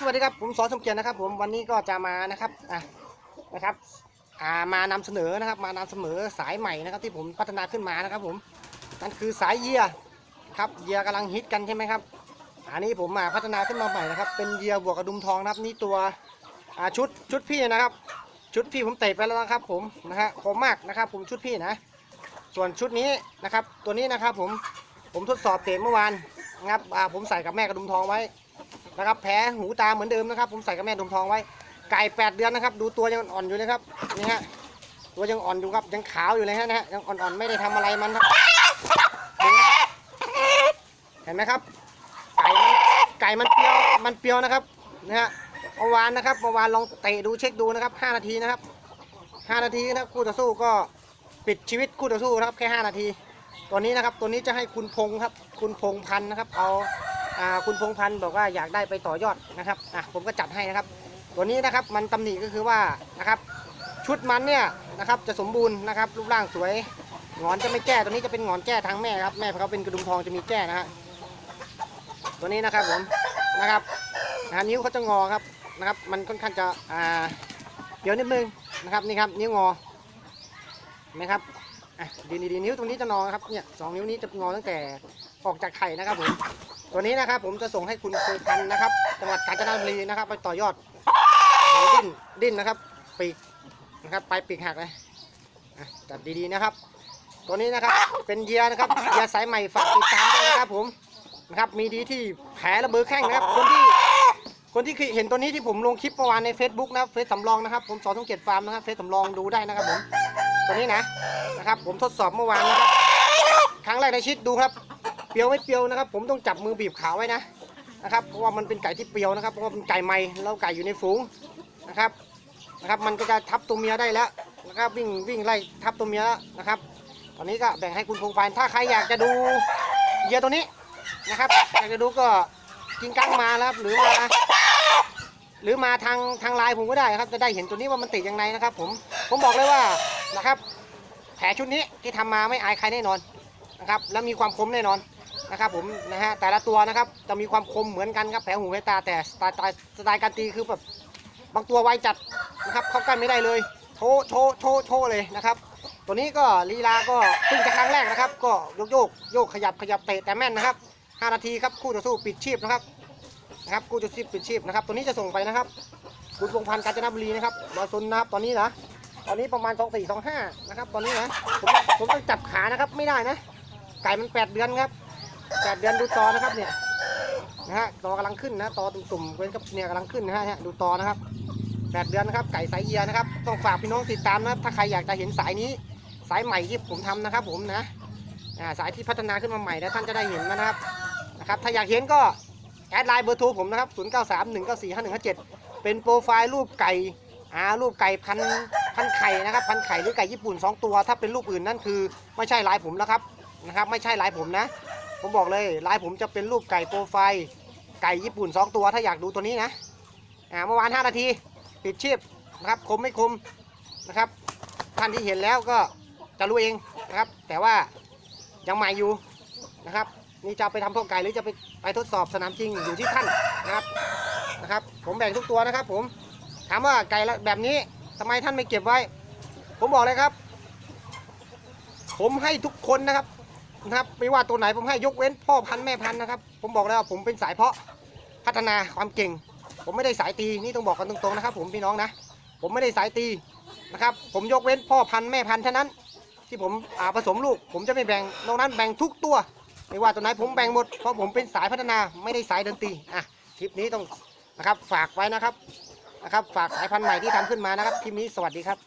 สวัสดีครับผมสอนสมเกียรตินะครับ ผมวันนี้ก็จะมานะครับอะนะครับอ่ามานำเสนอนะครับ มานำเสนอสายใหม่นะครับ ที่ผมพัฒนาขึ้นมานะครับ ผมนั่นคือสายเยียร์ครับเยียร์กำลังฮิตกันใช่ไหมครับ อันนี้ผมมาพัฒนาขึ้นมาใหม่นะครับ เป็นเยียร์บวกกระดุมทองนะครับนี่ตัวอ่าชุดชุดพี่นะครับ ชุดพี่ผมเตะไปแล้วนะครับ ผมนะฮะคมมากนะครับ ผมชุดพี่นะ ส่วนชุดนี้นะครับ ตัวนี้นะครับ ผมผมทดสอบเตะเมื่อวานนะครับอ่าผมใส่กับแม่กระดุมทองไว้ นะครับแผลหูตาเหมือนเดิมนะครับ ผมใส่กับแม่ดมทองไว้ไก่แปดเดือนนะครับ ดูตัวยังอ่อนอยู่เลยครับนี่ฮะตัวยังอ่อนอยู่ครับยังขาวอยู่เลยฮะนะฮะยังอ่อนๆไม่ได้ทำอะไรมันครับเห็นไหมครับ ไก่มันไก่มันเปรียวมันเปรียวนะครับนะฮะเมื่อวานนะครับเมื่อวานลองเตะดูเช็คดูนะครับ5นาทีนะครับ5นาทีนะครับคู่ต่อสู้ก็ปิดชีวิตคู่ต่อสู้นะครับแค่5นาที ตัวนี้นะครับตัวนี้จะให้คุณพงษ์ครับ คุณพงษ์พันนะครับเอา คุณพงษ์พันธ์บอกว่าอยากได้ไปต่อยอดนะครับอะผมก็จัดให้นะครับ ตัวนี้นะครับมันตำหนิก็คือว่านะครับชุดมันเนี่ยนะครับจะสมบูรณ์นะครับรูปร่างสวยงอนจะไม่แก้ตัวนี้จะเป็นงอนแก้ทางแม่ครับแม่เขาเป็นกระดุมทองจะมีแก้นะฮะตัวนี้นะครับผมนะครับนะนิ้วเขาจะงอครับนะครับมันค่อนข้างจะอ่าเดี๋ยวนิดนึงนะครับนี่ครับนิ้วงอไหมครับอะดีดีนิ้วตรงนี้จะงอครับเนี่ยสองนิ้วนี้จะงอตั้งแต่ ออกจากไข่นะครับผมตัวนี้นะครับผมจะส่งให้คุณครูพันนะครับ จังหวัดกาญจนบุรีนะครับ ไปต่อยอดดิ้นดิ้นนะครับปีกนะครับปลายปีกหักเลยจัดดีๆนะครับ ตัวนี้นะครับเป็นเหยียนะครับเหยียสายใหม่ฝากติดตามด้วยนะครับผมนะครับมีดีที่แผลระเบิดแข้งนะครับ คนที่คนที่เคยเห็นตัวนี้ที่ผมลงคลิปเมื่อวานใน Facebook นะเฟซสำรองนะครับผมสอนต้องเกตฟาร์มนะครับเฟซสำรองดูได้นะครับผมตัวนี้นะนะครับ ผมทดสอบเมื่อวานนะครับ ครั้งแรกในชีวิตดูครับ ปรี้ยวไม่เปรี้ยวนะครับ ผมต้องจับมือบีบขาไว้นะนะครับ เพราะว่ามันเป็นไก่ที่เปรี้ยวนะครับ เพราะว่าเป็นไก่ใหม่แล้วไก่อยู่ในฝูงนะครับนะครับ มันก็จะทับตัวเมียได้แล้วนะครับวิ่งวิ่งไล่ทับตัวเมียแล้วนะครับ ตอนนี้ก็แบ่งให้คุณพงษ์พานถ้าใครอยากจะดูเหยื่อตัวนี้นะครับอยากจะดูก็กินกั้งมาแล้วหรือมาหรือมาทางทางไลน์ผมก็ได้ครับ จะได้เห็นตัวนี้ว่ามันติดยังไงนะครับ ผมผมบอกเลยว่านะครับ แผลชุดนี้ที่ทำมาไม่อายใครแน่นอนนะครับ และมีความคมแน่นอน นะครับผมนะฮะแต่ละตัวนะครับจะมีความคมเหมือนกันครับแผลหูแผลตาแต่สไตล์สไตล์การตีคือแบบบางตัวไวจัดนะครับเข้าใกล้ไม่ได้เลย โชว์โชว์โชว์โชว์เลยนะครับตัวนี้ก็ลีลาก็เพิ่งจะครั้งแรกนะครับ ก็โยกโยกโยกขยับขยับเตะแต่แม่นนะครับ 5 นาทีครับคู่ต่อสู้ปิดชีพนะครับนะครับคู่ต่อสู้ปิดชีพนะครับ ตัวนี้จะส่งไปนะครับคุณพงพันธ์กาญจนบุรีนะครับมาซุนนะครับตอนนี้นะตอนนี้ประมาณ 2 4 2 5นะครับตอนนี้นะผมผมต้องจับขานะครับไม่ได้นะไก่มัน 8 เดือนครับ 8เดือนดูตอนะครับเนี่ยนะฮะตอกำลังขึ้นนะตอตุ่มๆเว้นกับเนี่ยกำลังขึ้นนะฮะดูตอนะครับ8เดือนนะครับ ไก่สายเอียนะครับ ต้องฝากพี่น้องติดตามนะถ้าใครอยากจะเห็นสายนี้ สายใหม่ที่ผมทำนะครับ ผมนะสายที่พัฒนาขึ้นมาใหม่แล้วท่านจะได้เห็นนะครับนะครับ ถ้าอยากเห็นก็แอดไลน์เบอร์โทรผมนะครับ 0 9 3 1 9 4 5 1 5 7 เป็นโปรไฟล์รูปไก่อ่ารูปไก่พันพันไข่นะครับ พันไข่หรือไก่ญี่ปุ่น 2 ตัว ถ้าเป็นรูปอื่นนั่นคือ ไม่ใช่ลายผมแล้วครับนะครับ ไม่ใช่ลายผมนะ ผมบอกเลยลายผมจะเป็นรูปไก่โปรไฟล์ไก่ญี่ปุ่น 2 ตัวถ้าอยากดูตัวนี้นะอ่าเมื่อวาน 5 นาที ปิดชีพนะครับคมไม่คมนะครับ ท่านที่เห็นแล้วก็จะรู้เองนะครับ แต่ว่ายังใหม่อยู่นะครับนี่จะไปทำพ่อไก่หรือจะไปไปทดสอบสนามจริงอยู่ที่ท่านนะครับนะครับ ผมแบ่งทุกตัวนะครับ ผมถามว่าไก่แบบนี้ทำไมท่านไม่เก็บไว้ ผมบอกเลยครับ ผมให้ทุกคนนะครับ นะครับไม่ว่าตัวไหนผมให้ยกเว้นพ่อพันธุ์แม่พันธุ์นะครับ ผมบอกแล้วผมเป็นสายเพาะพัฒนาความเก่ง ผมไม่ได้สายตีนี่ต้องบอกกันตรงๆนะครับ ผมพี่น้องนะ ผมไม่ได้สายตีนะครับ ผมยกเว้นพ่อพันธุ์แม่พันธุ์เท่านั้น ที่ผมอ่าผสมลูก ผมจะไม่แบ่งนอกนั้นแบ่งทุกตัว ไม่ว่าตัวไหนผมแบ่งหมดเพราะผมเป็นสายพัฒนาไม่ได้สายดนตรีอะคลิปนี้ต้องนะครับฝากไว้นะครับนะครับ ฝากสายพันธุ์ใหม่ที่ทำขึ้นมานะครับคลิปนี้สวัสดีครับ